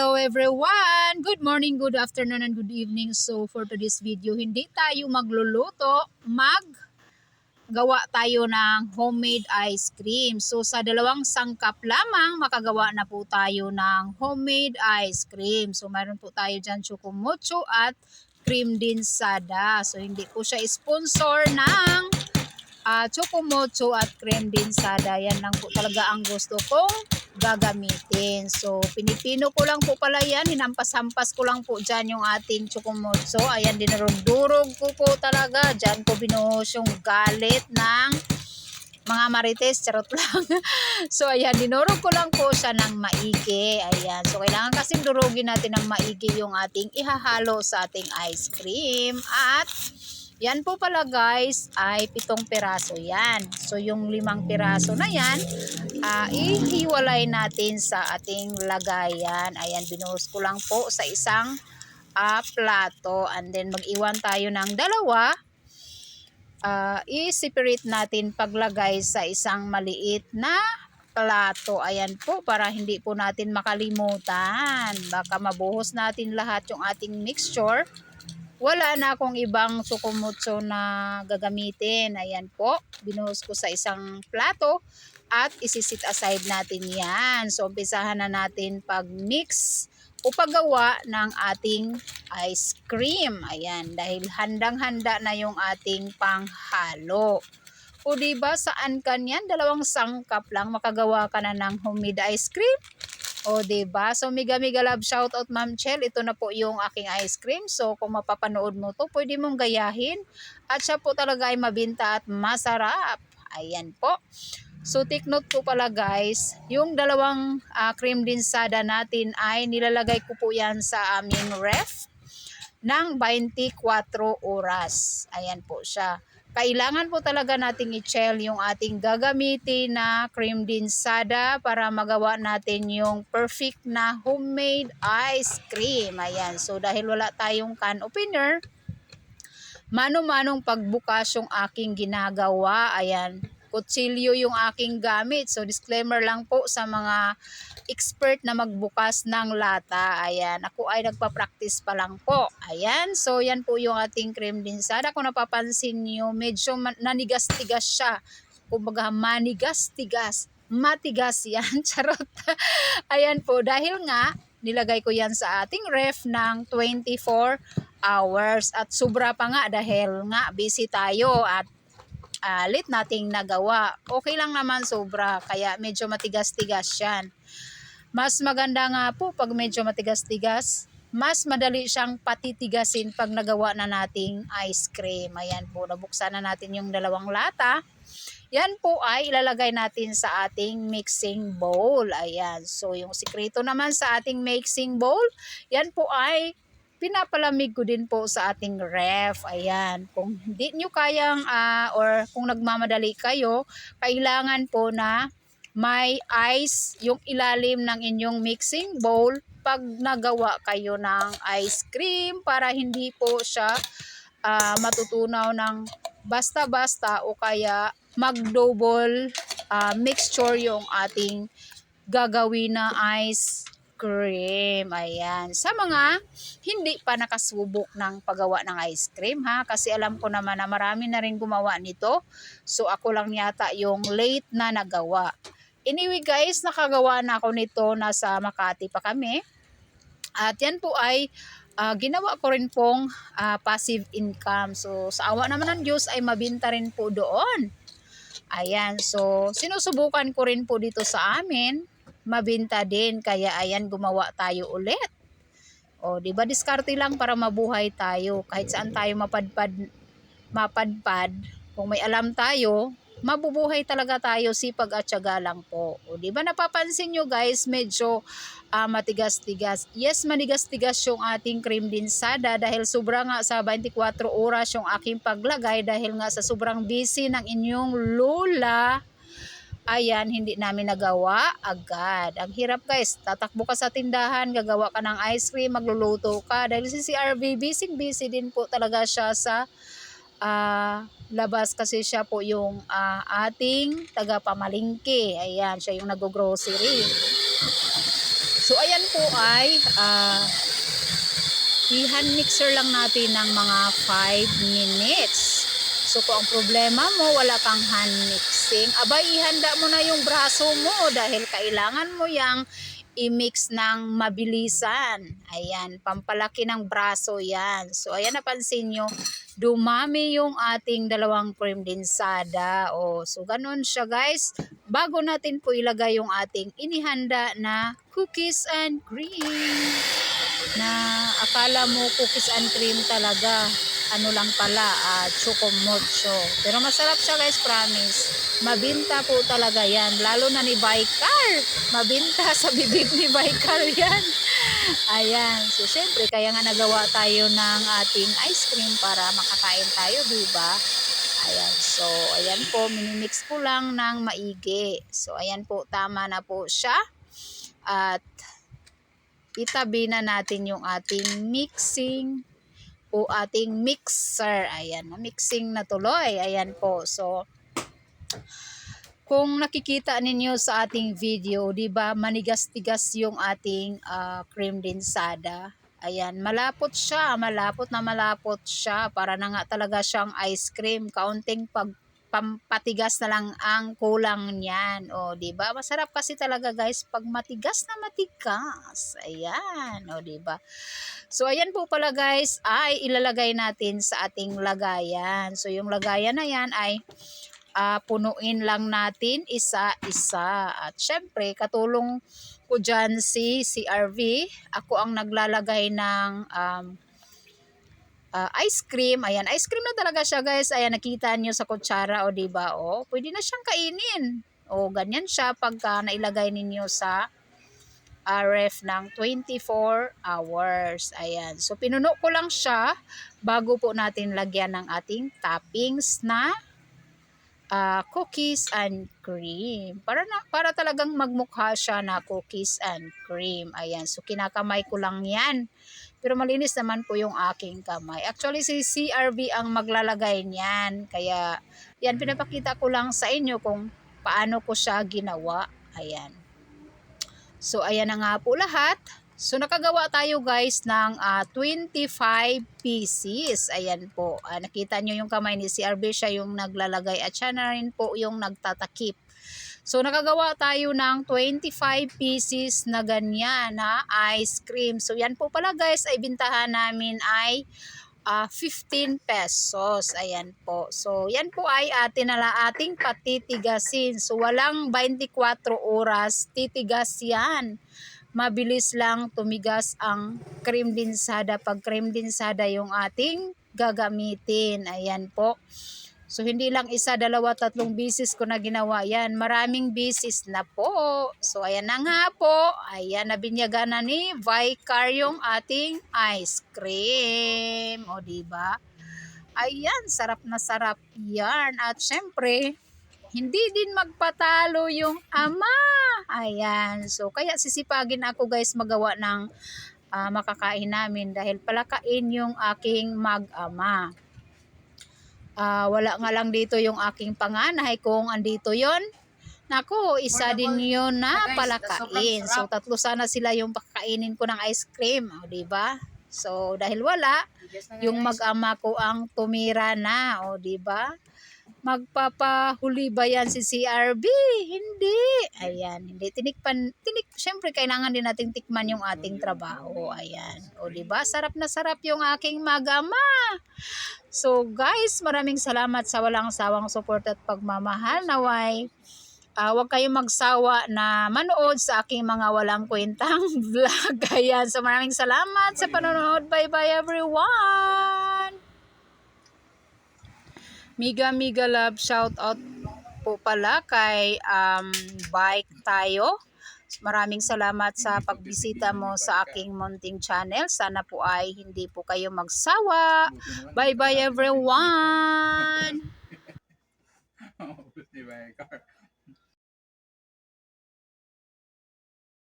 Hello everyone! Good morning, good afternoon, and good evening. So for today's video, hindi tayo magluluto, mag gawa tayo ng homemade ice cream. So sa dalawang sangkap lamang, makagawa na po tayo ng homemade ice cream. So meron po tayo dyan chocomocho at cream din sada. So hindi po siya sponsor ng uh, chocomocho at cream din sada. Yan lang po talaga ang gusto kong gagamitin. So, pinipino ko lang po pala yan. Hinampas-hampas ko lang po dyan yung ating chocomocho. Ayan, dinurog-durog ko po talaga. Dyan ko binuhos yung galit ng mga marites, charot lang. so, ayan, dinurog ko lang po siya ng maigi. Ayan, so kailangan kasing durugin natin ng maigi yung ating ihahalo sa ating ice cream. At, yan po pala guys ay pitong piraso yan. So yung limang piraso na yan, uh, ihiwalay natin sa ating lagayan. Ayan, binuhos ko lang po sa isang uh, plato. And then mag-iwan tayo ng dalawa. Uh, i-separate natin paglagay sa isang maliit na plato. Ayan po, para hindi po natin makalimutan. Baka mabuhos natin lahat yung ating mixture wala na akong ibang sukumutso na gagamitin. Ayan po, binuhos ko sa isang plato at isisit aside natin yan. So, umpisahan na natin pag-mix o paggawa ng ating ice cream. Ayan, dahil handang-handa na yung ating panghalo. O diba, saan ka niyan? Dalawang sangkap lang makagawa ka na ng homemade ice cream. O, ba diba? So, mega mega love shout out Ma'am Chel. Ito na po yung aking ice cream. So, kung mapapanood mo to, pwede mong gayahin. At siya po talaga ay mabinta at masarap. Ayan po. So, take note po pala guys, yung dalawang uh, cream dinsada natin ay nilalagay ko po yan sa aming ref ng 24 oras. Ayan po siya kailangan po talaga nating i-chell yung ating gagamitin na cream dinsada para magawa natin yung perfect na homemade ice cream. Ayan. So, dahil wala tayong can opener, mano-manong pagbukas yung aking ginagawa. Ayan. Kutsilyo yung aking gamit. So, disclaimer lang po sa mga expert na magbukas ng lata. Ayan, ako ay nagpa-practice pa lang po. Ayan, so yan po yung ating cream dinsada. Kung napapansin niyo, medyo nanigas-tigas siya. Kumbaga manigas-tigas. Matigas yan, charot. Ayan po, dahil nga, nilagay ko yan sa ating ref ng 24 hours. At sobra pa nga dahil nga busy tayo at uh, late nating nagawa. Okay lang naman sobra, kaya medyo matigas-tigas yan. Mas maganda nga po pag medyo matigas-tigas, mas madali siyang patitigasin pag nagawa na nating ice cream. Ayan po, nabuksan na natin yung dalawang lata. Yan po ay ilalagay natin sa ating mixing bowl. Ayan, so yung sikreto naman sa ating mixing bowl, yan po ay pinapalamig ko din po sa ating ref. Ayan, kung hindi nyo kayang uh, or kung nagmamadali kayo, kailangan po na may ice yung ilalim ng inyong mixing bowl pag nagawa kayo ng ice cream para hindi po siya uh, matutunaw ng basta-basta o kaya mag-double uh, mixture yung ating gagawin na ice cream. Ayan. Sa mga hindi pa nakasubok ng paggawa ng ice cream ha. Kasi alam ko naman na marami na rin gumawa nito. So ako lang yata yung late na nagawa. Anyway guys, nakagawa na ako nito. Nasa Makati pa kami. At yan po ay uh, ginawa ko rin pong uh, passive income. So sa awa naman ng Diyos ay mabinta rin po doon. Ayan, so sinusubukan ko rin po dito sa amin. Mabinta din, kaya ayan gumawa tayo ulit. O, di ba diskarte lang para mabuhay tayo kahit saan tayo mapadpad mapadpad. Kung may alam tayo, mabubuhay talaga tayo sipag at syaga lang po. O di ba napapansin nyo guys, medyo uh, matigas-tigas. Yes, manigas-tigas yung ating cream dinsada dahil sobra nga sa 24 oras yung aking paglagay dahil nga sa sobrang busy ng inyong lola. Ayan, hindi namin nagawa agad. Ang hirap guys, tatakbo ka sa tindahan, gagawa ka ng ice cream, magluluto ka. Dahil si CRV, busy-busy din po talaga siya sa uh, labas kasi siya po yung uh, ating taga-pamalingke. Ayan, siya yung nag-grocery. So ayan po ay ah i-hand mixer lang natin ng mga 5 minutes. So kung ang problema mo, wala kang hand mixing, abay ihanda mo na yung braso mo dahil kailangan mo yang i-mix ng mabilisan. Ayan, pampalaki ng braso yan. So ayan napansin nyo, dumami yung ating dalawang cream dinsada. O, so ganun siya guys. Bago natin po ilagay yung ating inihanda na cookies and cream na akala mo cookies and cream talaga ano lang pala uh, choco mocho pero masarap siya guys promise. Mabinta po talaga yan lalo na ni Baikar mabinta sa bibig ni Baikar yan. Ayan. So syempre kaya nga nagawa tayo ng ating ice cream para makakain tayo diba ayan. So ayan po minimix ko lang ng maigi. So ayan po tama na po siya. At itabi na natin yung ating mixing o ating mixer. Ayan, mixing na tuloy. Ayan po. So, kung nakikita ninyo sa ating video, 'di ba, manigas-tigas yung ating ah, cream dinsada. Ayan, malapot siya, malapot na malapot siya para na nga talaga siyang ice cream. Kaunting pag pampatigas na lang ang kulang niyan. O, 'di ba? Masarap kasi talaga, guys, pag matigas na matigas. Ayan, o, 'di ba? So, ayan po pala, guys, ay ilalagay natin sa ating lagayan. So, yung lagayan na yan ay ah, punuin lang natin isa-isa. At syempre, katulong ko dyan si CRV. Ako ang naglalagay ng um, ah, ice cream. Ayan, ice cream na talaga siya guys. Ayan, nakita nyo sa kutsara o diba o. Pwede na siyang kainin. O, ganyan siya pagka nailagay ninyo sa ah, ref ng 24 hours. Ayan. So, pinuno ko lang siya bago po natin lagyan ng ating toppings na ah, cookies and cream. Para na para talagang magmukha siya na cookies and cream. Ayan, so kinakamay ko lang 'yan. Pero malinis naman po yung aking kamay. Actually si CRV ang maglalagay niyan. Kaya yan pinapakita ko lang sa inyo kung paano ko siya ginawa. Ayan. So ayan na nga po lahat. So nakagawa tayo guys ng ah, 25 pieces. Ayan po. Ah, nakita nyo yung kamay ni CRB siya yung naglalagay at siya na rin po yung nagtatakip. So nakagawa tayo ng 25 pieces na ganyan na ice cream. So yan po pala guys ay bintahan namin ay ah, 15 pesos. Ayan po. So yan po ay atin na ating patitigasin. So walang 24 oras titigas yan mabilis lang tumigas ang cream dinsada pag cream dinsada yung ating gagamitin. Ayan po. So, hindi lang isa, dalawa, tatlong bisis ko na ginawa yan. Maraming bisis na po. So, ayan na nga po. Ayan, nabinyagan na ni Vicar yung ating ice cream. O, diba? Ayan, sarap na sarap yan. At syempre, hindi din magpatalo yung ama. Ayan. So, kaya sisipagin ako guys magawa ng ah, makakain namin dahil palakain yung aking mag-ama. Ah, wala nga lang dito yung aking panganay kung andito yon Nako, isa din yun na palakain. So, tatlo sana sila yung pakainin ko ng ice cream. O, diba? So, dahil wala, yung mag-ama ko ang tumira na. O, diba? Magpapahuli ba yan si CRB? Hindi. Ayan, hindi. Tinikpan, tinik, syempre kailangan din nating tikman yung ating trabaho. Ayan. O, ba Sarap na sarap yung aking magama. So, guys, maraming salamat sa walang sawang support at pagmamahal. Naway, uh, huwag kayong magsawa na manood sa aking mga walang kwentang vlog. Ayan. So, maraming salamat sa panonood. Bye-bye, everyone! Miga Miga Love shout out po pala kay um, Bike Tayo. Maraming salamat sa pagbisita mo sa aking munting channel. Sana po ay hindi po kayo magsawa. Bye bye everyone!